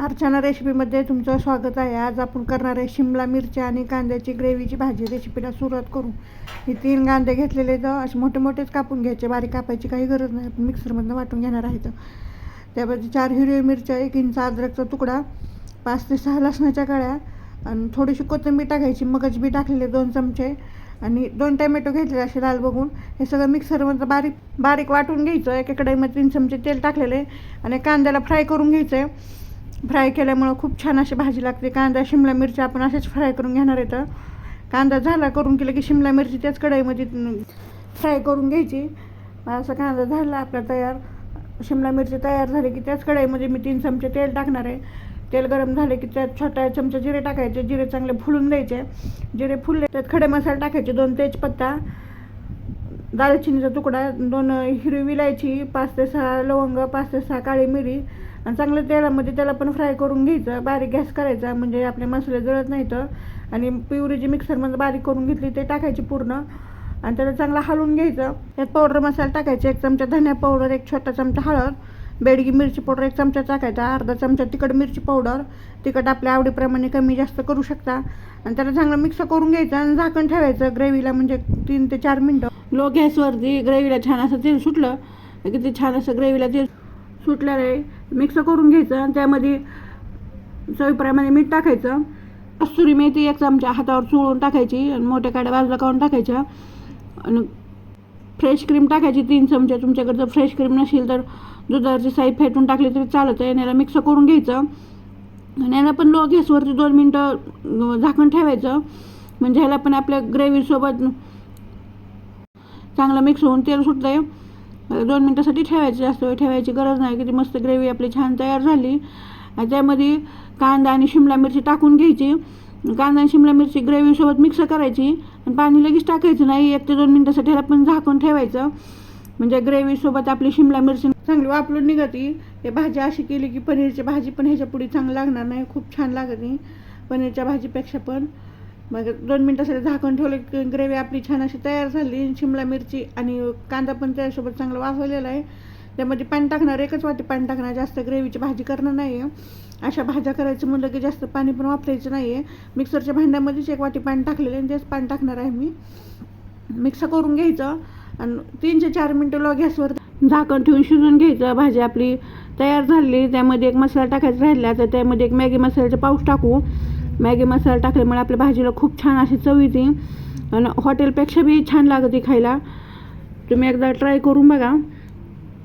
अर्चना रेसिपीमध्ये तुमचं स्वागत आहे. आज आपण करणार आहे शिमला मिरच्या आणि कांद्याची ग्रेव्हीची भाजी. रेसिपीला सुरुवात करू. हे तीन कांदे घेतलेले तर असे मोठे मोठेच कापून घ्यायचे. बारीक कापायची काही गरज नाही. आपण मिक्सरमधनं वाटून घेणार आहे तर त्यामध्ये चार हिरवी मिरच्या एक इंच अद्रकचा तुकडा पाच ते सहा लसणाच्या कळ्या आणि थोडीशी कोथिंबीर टाकायची. मगज बी टाकलेले दोन चमचे आणि दोन टॅमॅटो घेतलेले असे लाल बघून. हे सगळं मिक्सरमधलं बारीक बारीक वाटून घ्यायचं. एकेकडे मग तीन चमचे तेल टाकलेले आणि कांद्याला फ्राय करून घ्यायचं आहे फ्राय केल्यामुळं खूप छान अशी भाजी लागते. कांदा शिमला मिरची आपण असेच फ्राय करून घेणार आहे तर. कांदा झाला करून केलं की शिमला मिरची त्याच कढईमध्ये फ्राय करून घ्यायची. असा कांदा झाला आपला तयार. शिमला मिरची तयार झाली की त्याच कढईमध्ये मी तीन चमचे तेल टाकणार आहे. तेल गरम झाले की त्यात छोटा चमचा जिरे टाकायचे. जिरे चांगले फुलून द्यायचे. जिरे फुलले त्यात खडे मसाले टाकायचे दोन तेजपत्ता दालचिनीचा तुकडा दोन हिरवी विलायची पाच ते सहा लवंग पाच ते सहा काळी मिरी आणि चांगलं तेलामध्ये म्हणजे त्याला पण फ्राय करून घ्यायचं बारीक गॅस करायचा म्हणजे आपले मसाले जळत नाहीत. आणि पिवरी जी मिक्सरमध्ये बारीक करून घेतली ते टाकायची पूर्ण. आणि त्याला चांगला हलवून घ्यायचं. त्यात पावडर मसाला टाकायचा एक चमचा धन्या पावडर एक छोटा चमचा हळद बेडगी मिरची पावडर एक चमचा टाकायचा अर्धा चमचा तिखट मिरची पावडर तिखट आपल्या आवडीप्रमाणे कमी जास्त करू शकता. आणि त्याला चांगलं मिक्स करून घ्यायचं आणि झाकण ठेवायचं ग्रेव्हीला म्हणजे तीन ते चार मिनटं. लो गॅसवरती ग्रेव्हीला छान असं तेल सुटलं की ते छान असं ग्रेव्हीला तेल सुटल्या आहे मिक्स करून घ्यायचं आणि त्यामध्ये चवीप्रमाणे मीठ टाकायचं. कस्तुरी मेथी एक चमचा हातावर चोळून टाकायची आणि मोठ्या काड्या बाजूला काढून टाकायच्या. आणि फ्रेश क्रीम टाकायची तीन चमचे. तुमच्याकडे जर फ्रेश क्रीम नसेल तर दुधाची साई फेटून टाकली तरी चालत आहे याला मिक्स करून घ्यायचं. आणि याला पण लो गॅसवरती दोन मिनटं झाकण ठेवायचं. म्हणजे ह्याला पण आपल्या ग्रेव्हीसोबत चांगलं मिक्स होऊन तेल सुटलं आहे दोन मिनटासाठी ठेवायची जास्त वेळ ठेवायची गरज नाही. किती मस्त ग्रेव्ही आपली छान तयार झाली. आणि त्यामध्ये कांदा आणि शिमला मिरची टाकून घ्यायची. कांदा आणि शिमला मिरची ग्रेव्हीसोबत मिक्स करायची. आणि पाणी लगेच टाकायचं नाही. एक ते दोन मिनटासाठी ह्याला पण झाकून ठेवायचं. म्हणजे ग्रेव्हीसोबत आपली शिमला मिरची चांगली वापरून निघती. हे भाजी अशी केली की पनीरची भाजी पण ह्याच्या पुढे चांगली लागणार नाही. खूप छान लागते पनीरच्या भाजीपेक्षा पण. मग दोन मिनटासाठी झाकण ठेवलं की ग्रेव्ही आपली छान अशी तयार झाली शिमला मिरची आणि कांदा पण त्यासोबत चांगला वाफवलेला आहे. त्यामध्ये पाणी टाकणार एकच वाटी पाणी टाकणार जास्त ग्रेव्हीची भाजी करणार नाही आहे अशा भाज्या करायचं म्हणलं की जास्त पाणी पण वापरायचं नाही आहे मिक्सरच्या भांड्यामध्येच एक वाटी पाणी टाकलेलं आहे आणि तेच पाणी टाकणार आहे मी. मिक्स करून घ्यायचं आणि तीन ते चार मिनटं लो गॅसवर झाकण ठेवून शिजून घ्यायचं. भाजी आपली तयार झाली त्यामध्ये एक मसाला टाकायचा राहिला तर त्यामध्ये एक मॅगी मसाल्याचा पाऊस टाकू. मॅगी मसाला टाकल्यामुळे आपल्या भाजीला खूप छान अशी चव येते. आणि हॉटेलपेक्षा बी छान लागते खायला. तुम्ही एकदा ट्राय करून बघा.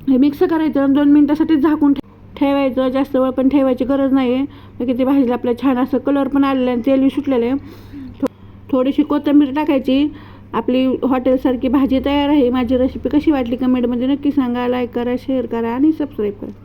हे मिक्स करायचं आणि दोन मिनटासाठी झाकून ठेवायचं. जास्त वेळ पण ठेवायची गरज नाही आहे की ते भाजीला आपल्या छान असं कलर पण आलेला आहे तेलही सुटलेलं आहे. थोडीशी कोथिंबीर टाकायची. आपली हॉटेलसारखी भाजी तयार आहे. माझी रेसिपी कशी वाटली कमेंटमध्ये नक्की सांगा. लाईक करा शेअर करा आणि सबस्क्राईब करा.